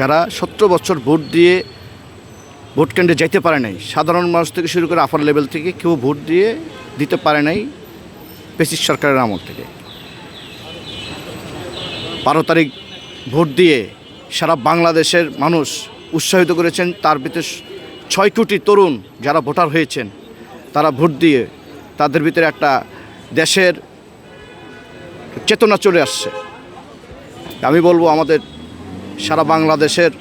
যারা সতেরো বছর ভোট দিয়ে ভোট কেন্দ্রে যেতে পারে নাই, সাধারণ মানুষ থেকে শুরু করে আপার লেভেল থেকে কেউ ভোট দিয়ে দিতে পারে নাই পেসিস সরকারের আমল থেকে। বারো তারিখ ভোট দিয়ে সারা বাংলাদেশের মানুষ উৎসাহিত করেছেন, তার ভিতরে ছয় কোটি তরুণ যারা ভোটার হয়েছেন, তারা ভোট দিয়ে তাদের ভিতরে একটা দেশের চেতনা চলে আসছে। আমি বলব আমাদের সারা বাংলাদেশের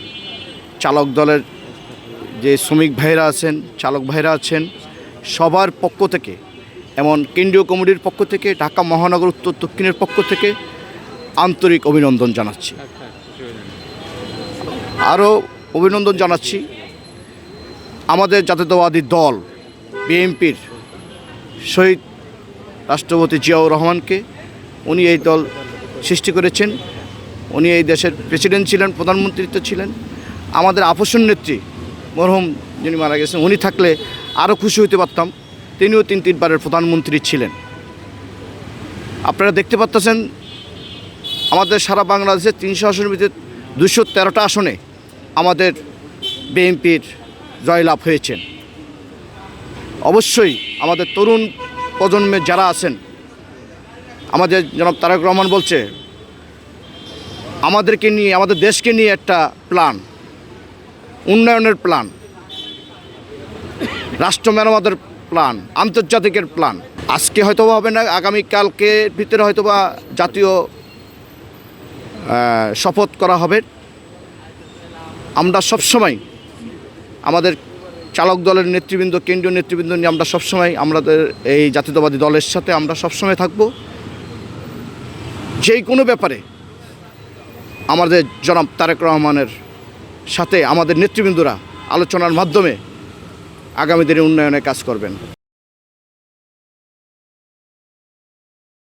চালক দলের যে শ্রমিক ভাইরা আছেন, চালক ভাইরা আছেন, সবার পক্ষ থেকে, এমন কেন্দ্রীয় কমিটির পক্ষ থেকে, ঢাকা মহানগর উত্তর দক্ষিণের পক্ষ থেকে আন্তরিক অভিনন্দন জানাচ্ছি। আরও অভিনন্দন জানাচ্ছি, আমাদের জাতীয়তাবাদী দল, বিএনপির শহীদ রাষ্ট্রপতি জিয়াউর রহমানকে, উনি এই দল সৃষ্টি করেছেন। উনি এই দেশের প্রেসিডেন্ট ছিলেন প্রধানমন্ত্রী ছিলেন। আমাদের আপসন নেত্রী মরহুম যিনি মারা গেছেন, উনি থাকলে আরও খুশি হতে পারতাম। তিনিও তিন তিনবারের প্রধানমন্ত্রী ছিলেন। আপনারা দেখতে পাচ্ছেন আমাদের সারা বাংলাদেশের তিনশো আসনের ভিতরে দুশো তেরোটা আসনে আমাদের বিএনপির জয়লাভ হয়েছেন অবশ্যই আমাদের তরুণ প্রজন্মের যারা আছেন, আমাদের জনাব তারেক রহমান বলছে আমাদেরকে নিয়ে, আমাদের দেশকে নিয়ে একটা প্ল্যান উন্নয়নের প্ল্যান রাষ্ট্র মেরামতের প্ল্যান আন্তর্জাতিকের প্ল্যান আজকে হয়তো হবে না, আগামীকালকে ভিতরে হয়তো বা জাতীয় শপথ করা হবে। আমরা সবসময় আমাদের চালক দলের নেতৃবৃন্দ, কেন্দ্রীয় নেতৃবৃন্দ নিয়ে আমরা সবসময় আমাদের এই জাতীয়তাবাদী দলের সাথে আমরা সবসময় থাকব। যেই কোনো ব্যাপারে আমাদের জনাব তারেক রহমানের সাথে আমাদের নেতৃবৃন্দরা আলোচনার মাধ্যমে আগামী দিনে উন্নয়নে কাজ করবেন।